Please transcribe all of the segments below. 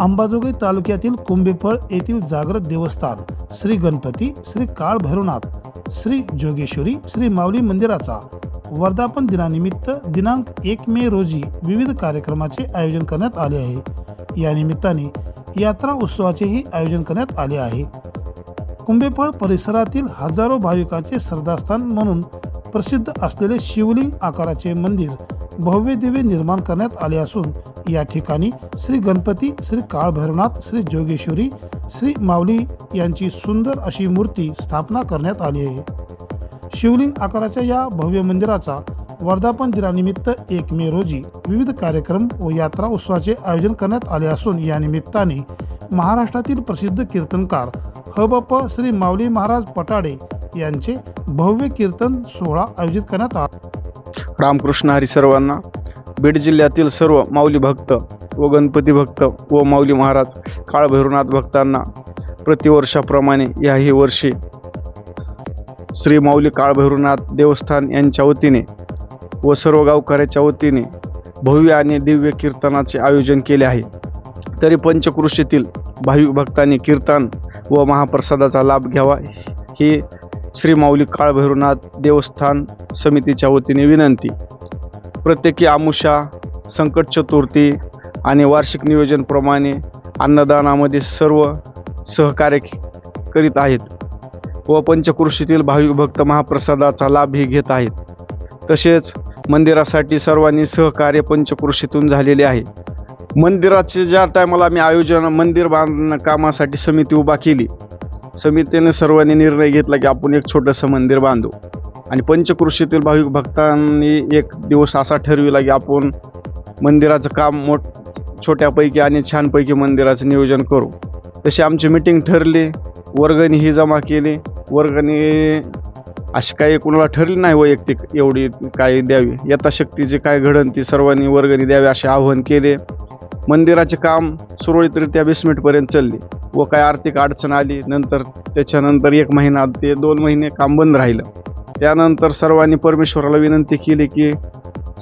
अंबाजोगाई तालुक्यातील कुंभेफळ येथील जागृत देवस्थान श्री गणपती श्री काळ भैरवनाथ श्री जोगेश्वरी श्री माऊली मंदिराचा वर्धापन दिनानिमित्त दिनांक एक मे रोजी विविध कार्यक्रमाचे आयोजन करण्यात आले आहे. या निमित्ताने यात्रा उत्सवाचेही आयोजन करण्यात आले आहे. कुंभेफळ परिसरातील हजारो भाविकांचे श्रद्धास्थान म्हणून प्रसिद्ध असलेले शिवलिंग आकाराचे मंदिर भव्य दिव्य निर्माण करण्यात आले असून या ठिकाणी श्री गणपती श्री काळभैरवनाथ श्री जोगेश्वरी श्री माऊली यांची सुंदर अशी मूर्ती स्थापना करण्यात आली आहे. शिवलिंग आकाराच्या या भव्य मंदिराचा वर्धापन दिनानिमित्त एक मे रोजी विविध कार्यक्रम व यात्रा उत्सवाचे आयोजन करण्यात आले असून या निमित्ताने महाराष्ट्रातील प्रसिद्ध कीर्तनकार हबप श्री माऊली महाराज पटाडे यांचे भव्य कीर्तन सोहळा आयोजित करण्यात आला. रामकृष्ण हरी सर्वांना बीड जिल्ह्यातील सर्व माऊली भक्त व गणपती भक्त व माऊली महाराज काळभैरवनाथ भक्तांना प्रतिवर्षाप्रमाणे याही वर्षी श्री माऊली काळभैरवनाथ देवस्थान यांच्या वतीने व सर्व गावकऱ्याच्या वतीने भव्य आणि दिव्य कीर्तनाचे आयोजन केले आहे. तरी पंचकृषीतील भाविक भक्तांनी कीर्तन व महाप्रसादाचा लाभ घ्यावा. ही श्री माऊली काळभैरवनाथ देवस्थान समितीच्या वतीने विनंती. प्रत्येकी आमुषा संकट चतुर्थी आणि वार्षिक नियोजनप्रमाणे अन्नदानामध्ये सर्व सहकार्य करीत आहेत व पंचकृषीतील भाविक भक्त महाप्रसादाचा लाभही घेत आहेत. तसेच मंदिरासाठी सर्वांनी सहकार्य पंचकृषीतून झालेले आहे. मंदिराचे ज्या टायमाला आम्ही आयोजन मंदिर बांधणं कामासाठी समिती उभा केली समितीने सर्वांनी निर्णय घेतला की आपण एक छोटंसं मंदिर बांधू. आणि पंचकृषीतील भाविक भक्तांनी एक दिवस असा ठरविला की आपण मंदिराचं काम मोठ छोट्यापैकी आणि छानपैकी मंदिराचं नियोजन करू. तशी आमची मिटिंग ठरली. वर्गणी ही जमा केली. वर्गणी अशी काही कुणाला ठरली नाही वैयक्तिक एवढी काय द्यावी. यथाशक्ती काय घडण ती सर्वांनी वर्गणी द्यावी असे आवाहन केले. मंदिराचे काम सुरळीतरित्या बेसमेंटपर्यंत चालले व काय आर्थिक अडचण आली. नंतर त्याच्यानंतर एक महिना ते दोन महिने काम बंद राहिलं. त्यानंतर सर्वांनी परमेश्वराला विनंती केली की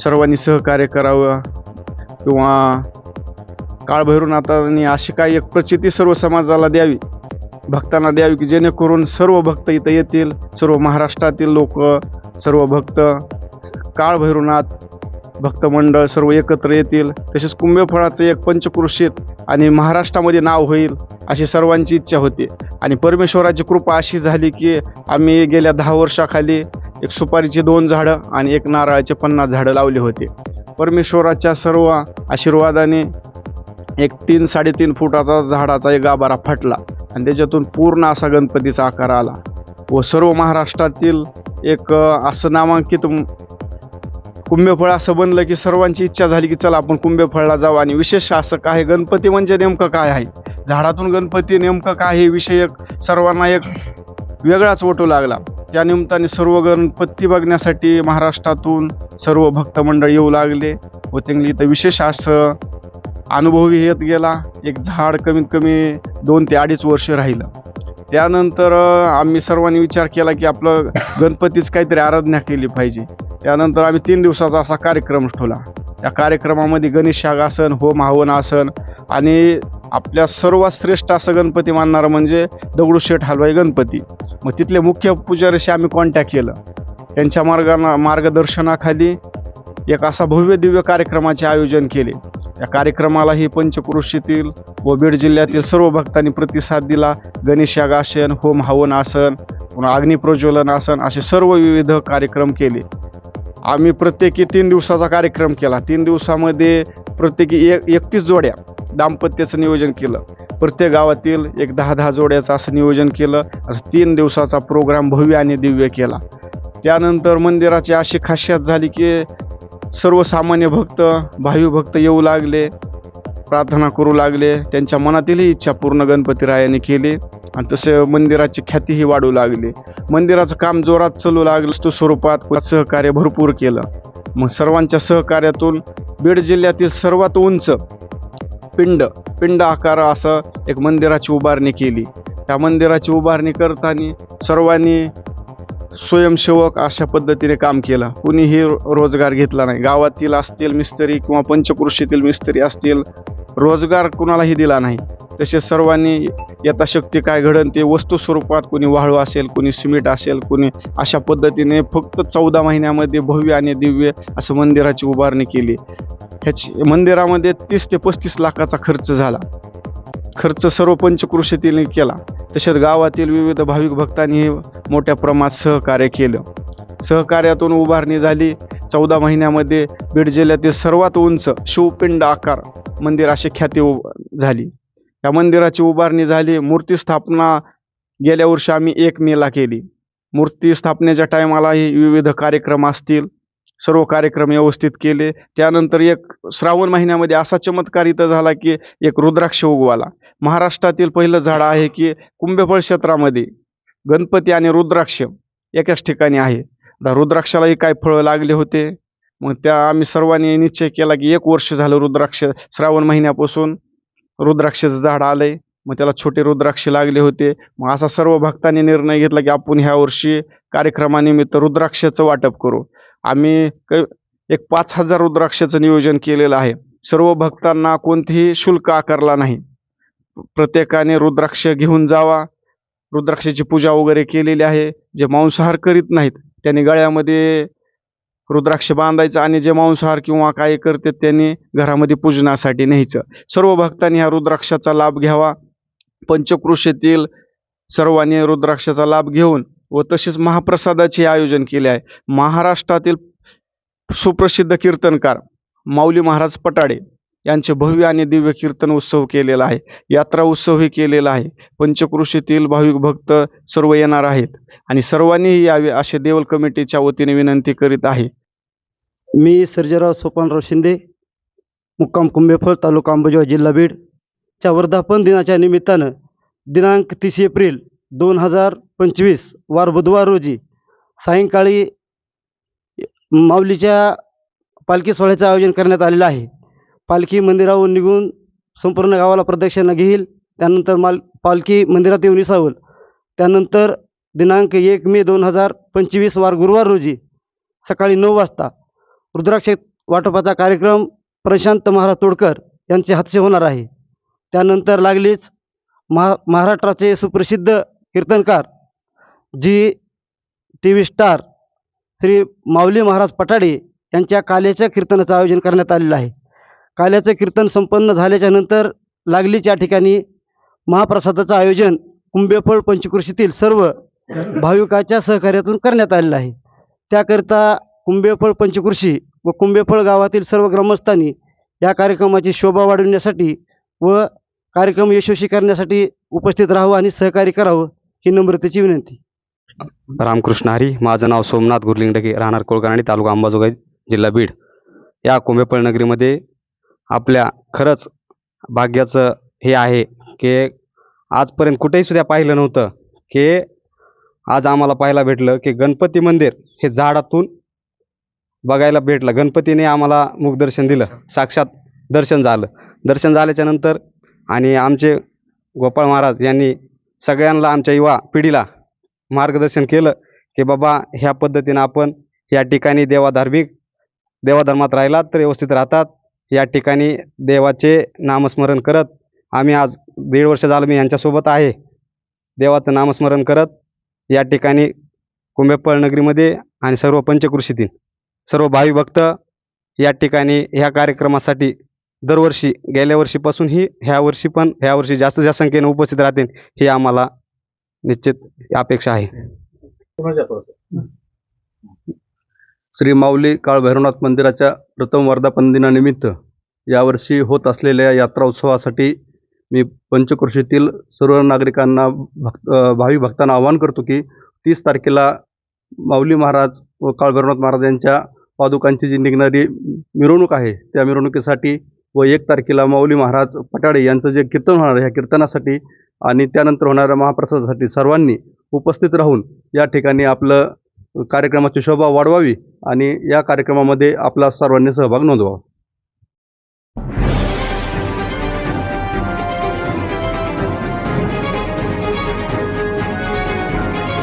सर्वांनी सहकार्य करावं किंवा काळभैरवनाथांनी अशी काही एक प्रचिती सर्व समाजाला द्यावी. भक्तांना द्यावी की जेणेकरून सर्व भक्त इथं येतील सर्व महाराष्ट्रातील लोक सर्व भक्त काळभैरवनाथ भक्तमंडळ सर्व एकत्र येतील. तसेच कुंभफळाचं एक पंचकृषीत आणि महाराष्ट्रामध्ये नाव होईल अशी सर्वांची इच्छा होती. आणि परमेश्वराची कृपा अशी झाली की आम्ही गेल्या दहा वर्षाखाली एक सुपारीची दोन झाडं आणि एक नारळाचे पन्नास झाडं लावली होती. परमेश्वराच्या सर्व आशीर्वादाने एक तीन साडेतीन फुटाचा झाडाचा एक गाभारा फाटला. आणि त्याच्यातून पूर्ण असा गणपतीचा आकार आला. व सर्व महाराष्ट्रातील एक असं नामांकित कुंभेफळ कुंभफळ असं बनलं की सर्वांची इच्छा झाली की चला आपण कुंभफळला जाऊ आणि विशेष असं काय गणपती म्हणजे नेमकं काय आहे? झाडातून गणपती नेमकं काय हे विषयक सर्वांना एक वेगळाच वटू लागला. त्या निमित्ताने सर्व गणपती बघण्यासाठी महाराष्ट्रातून सर्व भक्तमंडळ येऊ लागले व त्यांनी इथं विशेष असं अनुभवही येत गेला. एक झाड कमीत कमी दोन ते अडीच वर्ष राहिलं. त्यानंतर आम्ही सर्वांनी विचार केला की आपलं गणपतीच काहीतरी आराधना केली पाहिजे. त्यानंतर आम्ही तीन दिवसाचा असा कार्यक्रम ठेवला. त्या कार्यक्रमामध्ये गणेश याग आसन होम हवन आसन आणि आपल्या सर्वात श्रेष्ठ असं गणपती मानणारं म्हणजे दगडूशेठ हलवाई गणपती. मग तिथले मुख्य पुजारीशी आम्ही कॉन्टॅक्ट केलं. त्यांच्या मार्गाना मार्गदर्शनाखाली एक असा भव्य दिव्य कार्यक्रमाचे आयोजन केले. या कार्यक्रमालाही पंचकृषीतील व बीड जिल्ह्यातील सर्व भक्तांनी प्रतिसाद दिला. गणेश यागासन होम हवन आसन पुन्हा अग्निप्रज्वलन आसन असे सर्व विविध कार्यक्रम केले. आम्ही प्रत्येकी तीन दिवसाचा कार्यक्रम केला. तीन दिवसामध्ये प्रत्येकी एक एकतीस जोड्या दाम्पत्याचं नियोजन केलं. प्रत्येक गावातील एक दहा दहा जोड्याचं असं नियोजन केलं. असं तीन दिवसाचा प्रोग्राम भव्य आणि दिव्य केला. त्यानंतर मंदिराची अशी खासियत झाली की सर्वसामान्य भक्त भावी भक्त येऊ लागले प्रार्थना करू लागले. त्यांच्या मनातीलही इच्छा पूर्ण गणपतीरायाने केली. आणि तसे मंदिराची ख्यातीही वाढू लागली. मंदिराचं काम जोरात चालू लागलं. तो स्वरूपात सहकार्य भरपूर केलं. मग सर्वांच्या सहकार्यातून बीड जिल्ह्यातील सर्वात उंच पिंड पिंड आकार असं एक मंदिराची उभारणी केली. त्या मंदिराची उभारणी करताना सर्वांनी स्वयंसेवक अशा पद्धतीने काम केलं. कुणीही रोजगार घेतला नाही. गावातील असतील मिस्त्री किंवा पंचकृषीतील मिस्त्री असतील रोजगार कुणालाही दिला नाही. तसे सर्वांनी यथाशक्ती काय घडन ते वस्तू स्वरूपात कुणी वाळू असेल कुणी सिमेंट असेल कुणी अशा पद्धतीने फक्त चौदा महिन्यामध्ये भव्य आणि दिव्य असं मंदिराची उभारणी केली. ह्याची मंदिरामध्ये तीस ते पस्तीस लाखाचा खर्च झाला. खर्च सर्व पंचकृषीतील केला. तसेच गावातील विविध भाविक भक्तांनी मोठ्या प्रमाणात सहकार्य केलं. सहकार्यातून उभारणी झाली. चौदा महिन्यामध्ये बीड जिल्ह्यातील सर्वात उंच शिवपिंड आकार मंदिर अशी ख्याती उभ- झाली. या मंदिराची उभारणी झाली. मूर्ती स्थापना गेल्या वर्षी आम्ही एक मेला केली. मूर्ती स्थापनेच्या टायमालाही विविध कार्यक्रम असतील. सर्व कार्यक्रम व्यवस्थित केले. त्यानंतर एक श्रावण महिन्यामध्ये असा चमत्कार इथं झाला की एक रुद्राक्ष उगवाला. महाराष्ट्रातील पहिलं झाड आहे की कुंभफळ क्षेत्रामध्ये गणपती आणि रुद्राक्ष एकाच ठिकाणी आहे. आता रुद्राक्षालाही काय फळं लागले होते? मग त्या आम्ही सर्वांनी निश्चय केला की एक वर्ष झालं रुद्राक्ष श्रावण महिन्यापासून रुद्राक्षाचं झाड आलंय. मग त्याला छोटे रुद्राक्ष लागले होते. मग असा सर्व भक्तांनी निर्णय घेतला की आपण ह्या वर्षी कार्यक्रमानिमित्त रुद्राक्षाचं वाटप करू. आम्ही क- एक पाच हजार रुद्राक्षाचं नियोजन केलेलं आहे. सर्व भक्तांना कोणतेही शुल्क आकारला नाही. प्रत्येकाने रुद्राक्ष घेऊन जावा. रुद्राक्षाची पूजा वगैरे केलेली आहे. जे मांसाहार करीत नाहीत त्यांनी गळ्यामध्ये रुद्राक्ष बांधायचं आणि जे मांसाहार किंवा काय करतात त्यांनी घरामध्ये पूजनासाठी न्यायचं. सर्व भक्तांनी ह्या रुद्राक्षाचा लाभ घ्यावा. पंचकृषीतील सर्वांनी रुद्राक्षाचा लाभ घेऊन व तसेच महाप्रसादाचे आयोजन केले आहे. महाराष्ट्रातील सुप्रसिद्ध कीर्तनकार माऊली महाराज पटाडे यांचे भव्य आणि दिव्य कीर्तन उत्सव केलेला आहे. यात्रा उत्सवही केलेला आहे. पंचकृषीतील भाविक भक्त सर्व येणार आहेत आणि सर्वांनीही यावे असे देवल कमिटीच्या वतीने विनंती करीत आहे. मी सर्जेराव सोपानराव शिंदे मुक्काम कुंभेफळ तालुका अंबाजोगाई जिल्हा बीड. च्या वर्धापन दिनाच्या निमित्तानं दिनांक तीस एप्रिल दोन हजार पंचवीस वार बुधवार रोजी सायंकाळी माऊलीच्या पालखी सोहळ्याचं आयोजन करण्यात आलेलं आहे. पालखी मंदिरावर निघून संपूर्ण गावाला प्रदक्षिणा घेईल. त्यानंतर माल पालखी मंदिरात येऊन विसावल. त्यानंतर दिनांक एक मे दोन हजार पंचवीस वार गुरुवार रोजी सकाळी नऊ वाजता रुद्राक्ष वाटपाचा कार्यक्रम प्रशांत महाराज तोडकर यांचे हातचे होणार आहे. त्यानंतर लागलीच महा महाराष्ट्राचे सुप्रसिद्ध कीर्तनकार Zee T V star Shri Mauli Maharaj Patade यांच्या कालेच्या कीर्तनाचं आयोजन करण्यात आलेलं आहे. काल्याचं कीर्तन संपन्न झाल्याच्यानंतर लागलीच या ठिकाणी महाप्रसादाचं आयोजन कुंभेफळ पंचकृषीतील सर्व भाविकाच्या सहकार्यातून करण्यात आलेलं आहे. त्याकरिता कुंभेफळ पंचकृषी व कुंभेफळ गावातील सर्व ग्रामस्थांनी या कार्यक्रमाची शोभा वाढविण्यासाठी व कार्यक्रम यशस्वी करण्यासाठी उपस्थित राहावं आणि सहकार्य करावं ही नम्रतेची विनंती. रामकृष्ण हरी माझं नाव सोमनाथ गुरलिंगडके राहणार कोळगाणी तालुका अंबाजोगाई जिल्हा बीड. या कुंभेफळ नगरीमध्ये आपल्या खरंच भाग्याचं हे आहे की आजपर्यंत कुठेही सुद्धा पाहिलं नव्हतं की आज आम्हाला पाहायला भेटलं की गणपती मंदिर हे झाडातून बघायला भेटलं. गणपतीने आम्हाला मुखदर्शन दिलं. साक्षात दर्शन झालं. दर्शन झाल्याच्यानंतर आणि आमचे गोपाळ महाराज यांनी सगळ्यांना आमच्या युवा पिढीला मार्गदर्शन केलं की बाबा ह्या पद्धतीनं आपण या ठिकाणी देवाधार्मिक देवाधर्मात राहिलात तर व्यवस्थित राहतात. या ठिकाणी देवाचे नामस्मरण करत आम्ही आज दीड वर्ष झालं मी यांच्यासोबत आहे. देवाचं नामस्मरण करत या ठिकाणी कुंभेपळ नगरीमध्ये आणि सर्व पंचकृषीतील सर्व भावी भक्त या ठिकाणी ह्या कार्यक्रमासाठी दरवर्षी गेल्या वर्षीपासून ही ह्या वर्षी पण ह्या वर्षी जास्त जास्त संख्येने उपस्थित राहतील ही आम्हाला निश्चित अपेक्षा आहे. श्री माऊली काळ भैरवनाथ मंदिराच्या प्रथम वर्धापन दिनानिमित्त यावर्षी होत असलेल्या यात्रा उत्सवासाठी मी पंचक्रोशीतील सर्व नागरिकांना भक्त भावी भक्तांना आवाहन करतो की तीस तारखेला माऊली महाराज व काळभैरवनाथ महाराज यांच्या पादुकांची जी निघणारी मिरवणूक आहे त्या मिरवणुकीसाठी व एक तारखेला माऊली महाराज पटाडे यांचं जे कीर्तन होणार आहे ह्या कीर्तनासाठी आणि त्यानंतर होणाऱ्या महाप्रसादासाठी सर्वांनी उपस्थित राहून या ठिकाणी आपलं कार्यक्रमाची शोभा वाढवावी आणि या कार्यक्रमामध्ये आपला सर्वांनी सहभाग नोंदवावा.